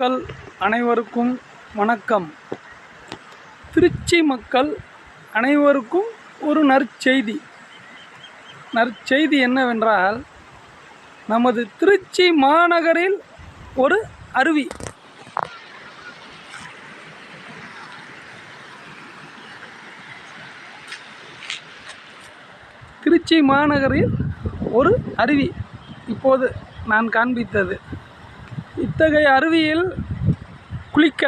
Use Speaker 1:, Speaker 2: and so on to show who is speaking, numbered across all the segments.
Speaker 1: மக்கள் அனைவருக்கும் வணக்கம். திருச்சி மக்கள் அனைவருக்கும் ஒரு நற்செய்தி. நற்செய்தி என்னவென்றால் நமது திருச்சி மாநகரில் ஒரு அருவி. திருச்சி மாநகரில் ஒரு அருவி. இப்போது நான் காண்பித்தது இத்தகைய அருவியில் குளிக்க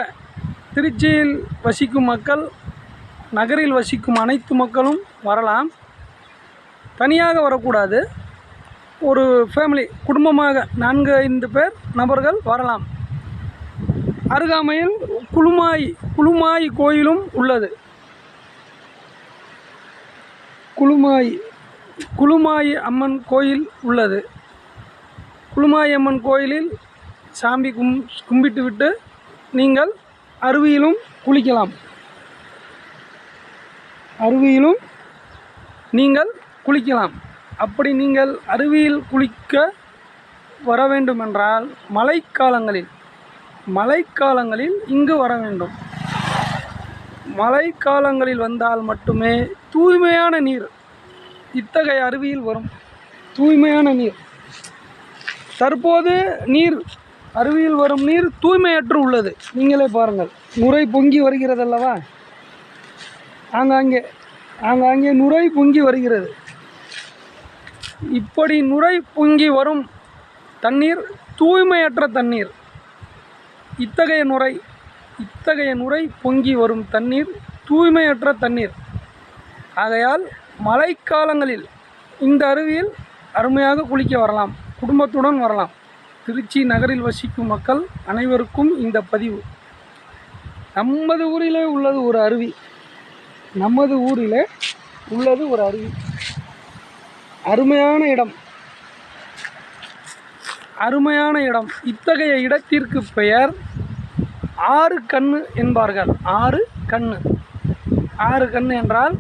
Speaker 1: திருச்சியில் வசிக்கும் மக்கள் நகரில் வசிக்கும் அனைத்து மக்களும் வரலாம். தனியாக வரக்கூடாது. ஒரு ஃபேமிலி குடும்பமாக நான்கு ஐந்து பேர் நபர்கள் வரலாம். அருகாமையில் குளுமாய் குளுமாய் கோயிலும் உள்ளது. குளுமாய் குளுமாய் அம்மன் கோயில் உள்ளது. குளுமாய் அம்மன் கோயிலில் சாமி கும் கும்பிட்டு விட்டு நீங்கள் அருவியிலும் குளிக்கலாம். அருவியிலும் நீங்கள் குளிக்கலாம். அப்படி நீங்கள் அருவியில் குளிக்க வர வேண்டுமென்றால் மழைக்காலங்களில் மழைக்காலங்களில் இங்கு வர வேண்டும். மழைக்காலங்களில் வந்தால் மட்டுமே தூய்மையான நீர் இத்தகைய அருவியில் வரும். தூய்மையான நீர். தற்போது நீர் அருவியில் வரும் நீர் தூய்மையற்று உள்ளது. நீங்களே பாருங்கள். நுரை பொங்கி வருகிறது அல்லவா ஆங்காங்கே ஆங்காங்கே நுரை பொங்கி வருகிறது. இப்படி நுரை பொங்கி வரும் தண்ணீர் தூய்மையற்ற தண்ணீர். இத்தகைய நுரை இத்தகைய நுரை பொங்கி வரும் தண்ணீர் தூய்மையற்ற தண்ணீர். ஆகையால் மழைக்காலங்களில் இந்த அருவியில் அருமையாக குளிக்க வரலாம். குடும்பத்துடன் வரலாம். திருச்சி நகரில் வசிக்கும் மக்கள் அனைவருக்கும் இந்த பதிவு. நமது ஊரிலே உள்ளது ஒரு அருவி. நமது ஊரிலே உள்ளது ஒரு அருவி. அருமையான இடம். அருமையான இடம். இத்தகைய இடத்திற்கு பெயர் ஆறு கண்ணு என்பார்கள். ஆறு கண்ணு. ஆறு கண்ணு என்றால்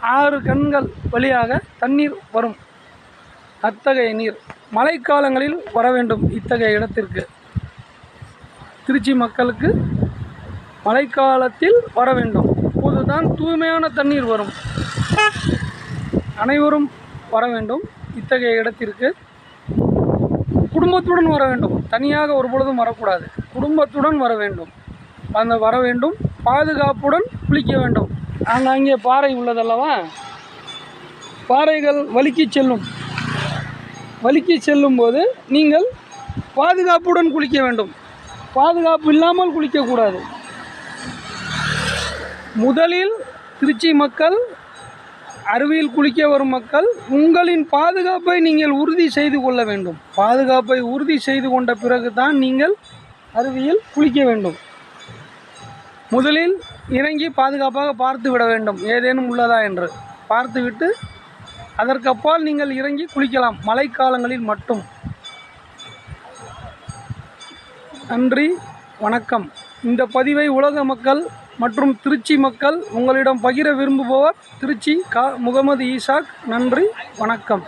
Speaker 1: ஆறு கண்கள் வழியாக தண்ணீர் வரும். அத்தகைய நீர். மழைக்காலங்களில் வர வேண்டும் இத்தகைய இடத்திற்கு. திருச்சி மக்களுக்கு மழைக்காலத்தில் வர வேண்டும். அப்போதுதான் தூய்மையான தண்ணீர் வரும். அனைவரும் வர வேண்டும் இத்தகைய இடத்திற்கு. குடும்பத்துடன் வர வேண்டும். தனியாக ஒரு பொழுதும் வரக்கூடாது. குடும்பத்துடன் வர வேண்டும். அந்த வர வேண்டும் பாதுகாப்புடன் குளிக்க வேண்டும். அங்கே பாறை உள்ளதல்லவா? பாறைகள் வழுக்கி செல்லும். வழுக்கி செல்லும்போது நீங்கள் பாதுகாப்புடன் குளிக்க வேண்டும். பாதுகாப்பு இல்லாமல் குளிக்கக்கூடாது. முதலில் திருச்சி மக்கள் அருவியில் குளிக்க வரும் மக்கள் உங்களின் பாதுகாப்பை நீங்கள் உறுதி செய்து கொள்ள வேண்டும். பாதுகாப்பை உறுதி செய்து கொண்ட பிறகு தான் நீங்கள் அருவியில் குளிக்க வேண்டும். முதலில் இறங்கி பாதுகாப்பாக பார்த்து விட வேண்டும். ஏதேனும் உள்ளதா என்று. பார்த்துவிட்டு அதற்கப்பால் நீங்கள் இறங்கி குளிக்கலாம். மழைக்காலங்களில் மட்டும். நன்றி வணக்கம். இந்த பதிவை உலக மக்கள் மற்றும் திருச்சி மக்கள் உங்களிடம் பகிர விரும்புபவர் திருச்சி கா முகமது ஈசாக். நன்றி வணக்கம்.